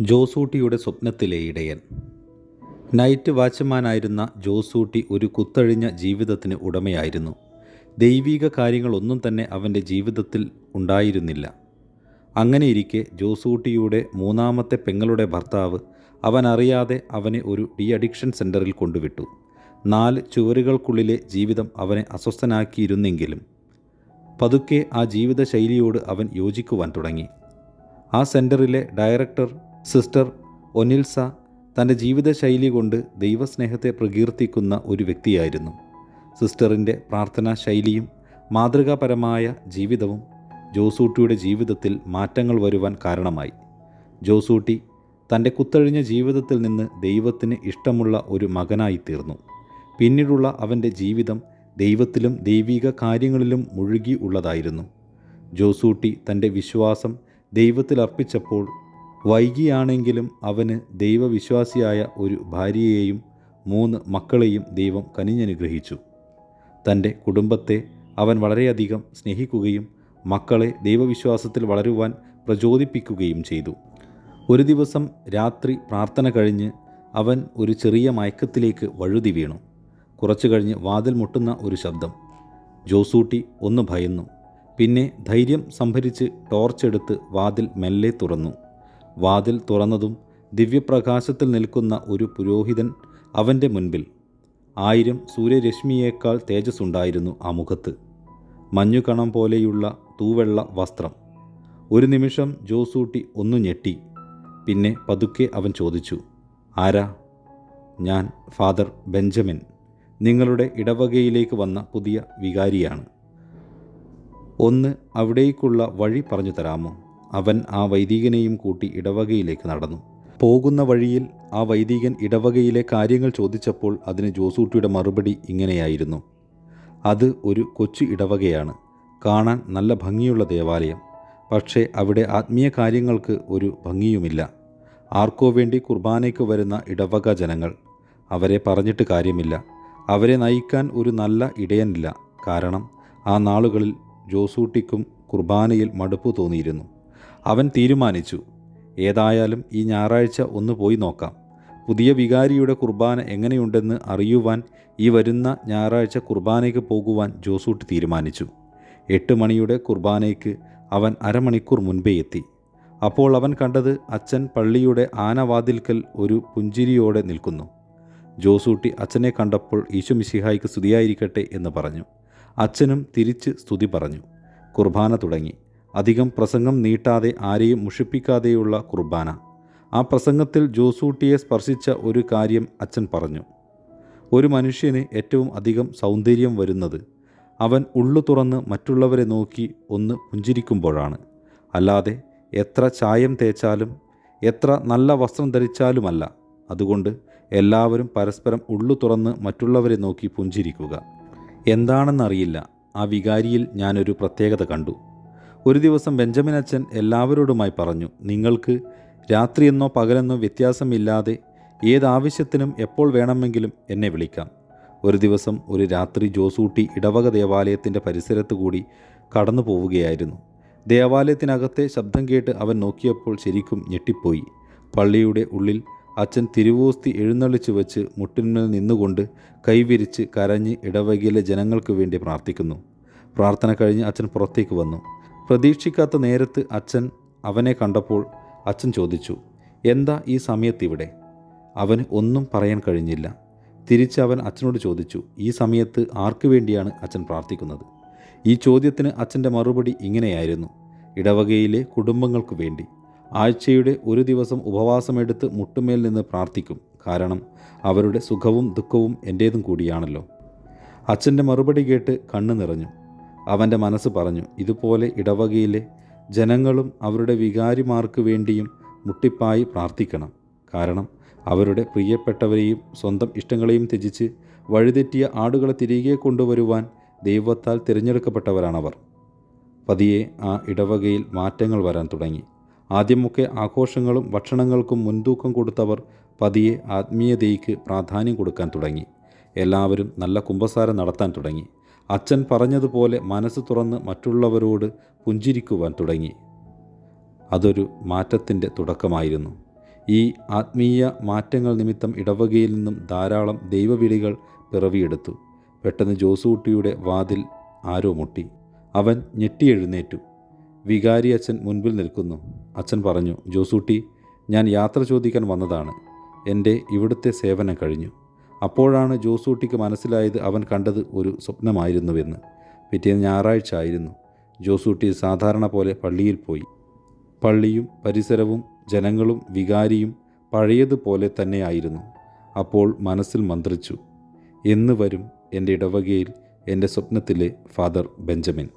ജോസൂട്ടിയുടെ സ്വപ്നത്തിലെ ഇടയൻ. നൈറ്റ് വാച്ച്മാനായിരുന്ന ജോസൂട്ടി ഒരു കുത്തഴിഞ്ഞ ജീവിതത്തിന് ഉടമയായിരുന്നു. ദൈവിക കാര്യങ്ങളൊന്നും തന്നെ അവന്റെ ജീവിതത്തിൽ ഉണ്ടായിരുന്നില്ല. അങ്ങനെയിരിക്കെ ജോസൂട്ടിയുടെ മൂന്നാമത്തെ പെങ്ങളുടെ ഭർത്താവ് അവൻ അറിയാതെ അവനെ ഒരു ഡി അഡിക്ഷൻ സെന്ററിൽ കൊണ്ടുവിട്ടു. നാല് ചുവരുകൾക്കുള്ളിലെ ജീവിതം അവനെ അസ്വസ്ഥനാക്കിയിരുന്നെങ്കിലും പതുക്കെ ആ ജീവിതശൈലിയോട് അവൻ യോജിക്കുവാൻ തുടങ്ങി. ആ സെന്ററിലെ ഡയറക്ടർ സിസ്റ്റർ ഒനിൽസ തന്റെ ജീവിതശൈലി കൊണ്ട് ദൈവസ്നേഹത്തെ പ്രകീർത്തിക്കുന്ന ഒരു വ്യക്തിയായിരുന്നു. സിസ്റ്ററിന്റെ പ്രാർത്ഥനാ ശൈലിയും മാതൃകാപരമായ ജീവിതവും ജോസൂട്ടിയുടെ ജീവിതത്തിൽ മാറ്റങ്ങൾ വരുവാൻ കാരണമായി. ജോസൂട്ടി തന്റെ കുത്തഴിഞ്ഞ ജീവിതത്തിൽ നിന്ന് ദൈവത്തിന് ഇഷ്ടമുള്ള ഒരു മകനായി തീർന്നു. പിന്നീടുള്ള അവന്റെ ജീവിതം ദൈവത്തിലും ദൈവിക കാര്യങ്ങളിലും മുഴുകി ഉള്ളതായിരുന്നു. ജോസൂട്ടി തന്റെ വിശ്വാസം ദൈവത്തിൽ അർപ്പിച്ചപ്പോൾ വൈകിയാണെങ്കിലും അവന് ദൈവവിശ്വാസിയായ ഒരു ഭാര്യയെയും മൂന്ന് മക്കളെയും ദൈവം കനിഞ്ഞനുഗ്രഹിച്ചു. തന്റെ കുടുംബത്തെ അവൻ വളരെയധികം സ്നേഹിക്കുകയും മക്കളെ ദൈവവിശ്വാസത്തിൽ വളരുവാൻ പ്രചോദിപ്പിക്കുകയും ചെയ്തു. ഒരു ദിവസം രാത്രി പ്രാർത്ഥന കഴിഞ്ഞ് അവൻ ഒരു ചെറിയ മയക്കത്തിലേക്ക് വഴുതി വീണു. കുറച്ചു കഴിഞ്ഞ് വാതിൽ മുട്ടുന്ന ഒരു ശബ്ദം. ജോസൂട്ടി ഒന്ന് ഭയന്നു. പിന്നെ ധൈര്യം സംഭരിച്ച് ടോർച്ചെടുത്ത് വാതിൽ മെല്ലെ തുറന്നു. വാതിൽ തുറന്നതും ദിവ്യപ്രകാശത്തിൽ നിൽക്കുന്ന ഒരു പുരോഹിതൻ അവന്റെ മുൻപിൽ. ആയിരം സൂര്യരശ്മിയേക്കാൾ തേജസ്സുണ്ടായിരുന്നു ആ മുഖത്ത്. മഞ്ഞുകണം പോലെയുള്ള തൂവെള്ള വസ്ത്രം. ഒരു നിമിഷം ജോസൂട്ടി ഒന്നു ഞെട്ടി. പിന്നെ പതുക്കെ അവൻ ചോദിച്ചു ആരാ? ഞാൻ ഫാദർ ബെഞ്ചമിൻ. നിങ്ങളുടെ ഇടവകയിലേക്ക് വന്ന പുതിയ വികാരിയാണ്. ഒന്ന് അവിടേക്കുള്ള വഴി പറഞ്ഞു തരാമോ? അവൻ ആ വൈദികനെയും കൂട്ടി ഇടവകയിലേക്ക് നടന്നു. പോകുന്ന വഴിയിൽ ആ വൈദികൻ ഇടവകയിലെ കാര്യങ്ങൾ ചോദിച്ചപ്പോൾ അതിന് ജോസൂട്ടിയുടെ മറുപടി ഇങ്ങനെയായിരുന്നു. അത് ഒരു കൊച്ചു ഇടവകയാണ്. കാണാൻ നല്ല ഭംഗിയുള്ള ദേവാലയം. പക്ഷേ അവിടെ ആത്മീയ കാര്യങ്ങൾക്ക് ഒരു ഭംഗിയുമില്ല. ആർക്കോ വേണ്ടി കുർബാനയ്ക്ക് വരുന്ന ഇടവക ജനങ്ങൾ. അവരെ പറഞ്ഞിട്ട് കാര്യമില്ല. അവരെ നയിക്കാൻ ഒരു നല്ല ഇടയനില്ല. കാരണം ആ നാളുകളിൽ ജോസൂട്ടിക്കും കുർബാനയിൽ മടുപ്പ് തോന്നിയിരുന്നു. അവൻ തീരുമാനിച്ചു. ഏതായാലും ഈ ഞായറാഴ്ച ഒന്ന് പോയി നോക്കാം. പുതിയ വികാരിയുടെ കുർബാന എങ്ങനെയുണ്ടെന്ന് അറിയുവാൻ ഈ വരുന്ന ഞായറാഴ്ച കുർബാനയ്ക്ക് പോകുവാൻ ജോസൂട്ട് തീരുമാനിച്ചു. എട്ട് മണിയുടെ കുർബാനയ്ക്ക് അവൻ അരമണിക്കൂർ മുൻപേ എത്തി. അപ്പോൾ അവൻ കണ്ടത് അച്ഛൻ പള്ളിയുടെ ആനവാതിൽക്കൽ ഒരു പുഞ്ചിരിയോടെ നിൽക്കുന്നു. ജോസൂട്ടി അച്ഛനെ കണ്ടപ്പോൾ ഈശുമിശിഹായിക്ക് സ്തുതിയായിരിക്കട്ടെ എന്ന് പറഞ്ഞു. അച്ഛനും തിരിച്ച് സ്തുതി പറഞ്ഞു. കുർബാന തുടങ്ങി. അധികം പ്രസംഗം നീട്ടാതെ ആരെയും മുഷിപ്പിക്കാതെയുള്ള കുർബാന. ആ പ്രസംഗത്തിൽ ജോസൂട്ടിയെ സ്പർശിച്ച ഒരു കാര്യം അച്ഛൻ പറഞ്ഞു. ഒരു മനുഷ്യന് ഏറ്റവും അധികം സൗന്ദര്യം വരുന്നത് അവൻ ഉള്ളു തുറന്ന് മറ്റുള്ളവരെ നോക്കി ഒന്ന് പുഞ്ചിരിക്കുമ്പോഴാണ്. അല്ലാതെ എത്ര ചായം തേച്ചാലും എത്ര നല്ല വസ്ത്രം ധരിച്ചാലുമല്ല. അതുകൊണ്ട് എല്ലാവരും പരസ്പരം ഉള്ളു തുറന്ന് മറ്റുള്ളവരെ നോക്കി പുഞ്ചിരിക്കുക. എന്താണെന്നറിയില്ല. ആ വികാരിയിൽ ഞാനൊരു പ്രത്യേകത കണ്ടു. ഒരു ദിവസം ബെഞ്ചമിൻ അച്ഛൻ എല്ലാവരോടുമായി പറഞ്ഞു നിങ്ങൾക്ക് രാത്രിയെന്നോ പകലെന്നോ വ്യത്യാസമില്ലാതെ ഏതാവശ്യത്തിനും എപ്പോൾ വേണമെങ്കിലും എന്നെ വിളിക്കാം. ഒരു ദിവസം ഒരു രാത്രി ജോസൂട്ടി ഇടവക ദേവാലയത്തിന്റെ പരിസരത്ത് കൂടി കടന്നു പോവുകയായിരുന്നു. ദേവാലയത്തിനകത്തെ ശബ്ദം കേട്ട് അവൻ നോക്കിയപ്പോൾ ശരിക്കും ഞെട്ടിപ്പോയി. പള്ളിയുടെ ഉള്ളിൽ അച്ഛൻ തിരുവോസ്തി എഴുന്നള്ളിച്ചു വെച്ച് മുട്ടിന്മേൽ നിന്നുകൊണ്ട് കൈവിരിച്ച് കരഞ്ഞ് ഇടവകയിലെ ജനങ്ങൾക്ക് വേണ്ടി പ്രാർത്ഥിക്കുന്നു. പ്രാർത്ഥന കഴിഞ്ഞ് അച്ഛൻ പുറത്തേക്ക് വന്നു. പ്രതീക്ഷിക്കാത്ത നേരത്ത് അച്ഛൻ അവനെ കണ്ടപ്പോൾ അച്ഛൻ ചോദിച്ചു എന്താ ഈ സമയത്ത് ഇവിടെ അവന് ഒന്നും പറയാൻ കഴിഞ്ഞില്ല. തിരിച്ച് അവൻ അച്ഛനോട് ചോദിച്ചു ഈ സമയത്ത് ആർക്കു വേണ്ടിയാണ് അച്ഛൻ പ്രാർത്ഥിക്കുന്നത്? ഈ ചോദ്യത്തിന് അച്ഛന്റെ മറുപടി ഇങ്ങനെയായിരുന്നു ഇടവകയിലെ കുടുംബങ്ങൾക്ക് വേണ്ടി. ആഴ്ചയുടെ ഒരു ദിവസം ഉപവാസമെടുത്ത് മുട്ടുമേൽ നിന്ന് പ്രാർത്ഥിക്കും കാരണം അവരുടെ സുഖവും ദുഃഖവും എന്റേതും കൂടിയാണല്ലോ. അച്ഛന്റെ മറുപടി കേട്ട് കണ്ണു നിറഞ്ഞു. അവന്റെ മനസ്സ് പറഞ്ഞു ഇതുപോലെ ഇടവകയിലെ ജനങ്ങളും അവരുടെ വികാരിമാർക്ക് വേണ്ടിയും മുട്ടിപ്പായി പ്രാർത്ഥിക്കണം. കാരണം അവരുടെ പ്രിയപ്പെട്ടവരെയും സ്വന്തം ഇഷ്ടങ്ങളെയും ത്യജിച്ച് വഴിതെറ്റിയ ആടുകളെ തിരികെ കൊണ്ടുവരുവാൻ ദൈവത്താൽ തിരഞ്ഞെടുക്കപ്പെട്ടവരാണവർ. പതിയെ ആ ഇടവകയിൽ മാറ്റങ്ങൾ വരാൻ തുടങ്ങി. ആദ്യമൊക്കെ ആഘോഷങ്ങളും ഭക്ഷണങ്ങൾക്കും മുൻതൂക്കം കൊടുത്തവർ പതിയെ ആത്മീയതയ്ക്ക് പ്രാധാന്യം കൊടുക്കാൻ തുടങ്ങി. എല്ലാവരും നല്ല കുമ്പസാരം നടത്താൻ തുടങ്ങി. അച്ഛൻ പറഞ്ഞതുപോലെ മനസ്സ് തുറന്ന് മറ്റുള്ളവരോട് പുഞ്ചിരിക്കുവാൻ തുടങ്ങി. അതൊരു മാറ്റത്തിന്റെ തുടക്കമായിരുന്നു. ഈ ആത്മീയ മാറ്റങ്ങൾ നിമിത്തം ഇടവകയിൽ നിന്നും ധാരാളം ദൈവവിളികൾ പിറവിയെടുത്തു. പെട്ടെന്ന് ജോസൂട്ടിയുടെ വാതിൽ ആരോ മുട്ടി. അവൻ ഞെട്ടിയെഴുന്നേറ്റു. വികാരി അച്ഛൻ മുൻപിൽ നിൽക്കുന്നു. അച്ഛൻ പറഞ്ഞു ജോസൂട്ടി ഞാൻ യാത്ര ചോദിക്കാൻ വന്നതാണ്. എന്റെ ഇവിടുത്തെ സേവനം കഴിഞ്ഞു. അപ്പോഴാണ് ജോസൂട്ടിക്ക് മനസ്സിലായത് അവൻ കണ്ടത് ഒരു സ്വപ്നമായിരുന്നുവെന്ന്. പിറ്റേന്ന് ഞായറാഴ്ച ആയിരുന്നു. ജോസൂട്ടി സാധാരണ പോലെ പള്ളിയിൽ പോയി. പള്ളിയും പരിസരവും ജനങ്ങളും വികാരിയും പഴയതുപോലെ തന്നെയായിരുന്നു. അപ്പോൾ മനസ്സിൽ മന്ത്രിച്ചു എന്ന് വരും എന്റെ ഇടവകയിൽ എന്റെ സ്വപ്നത്തിലെ ഫാദർ ബെഞ്ചമിൻ.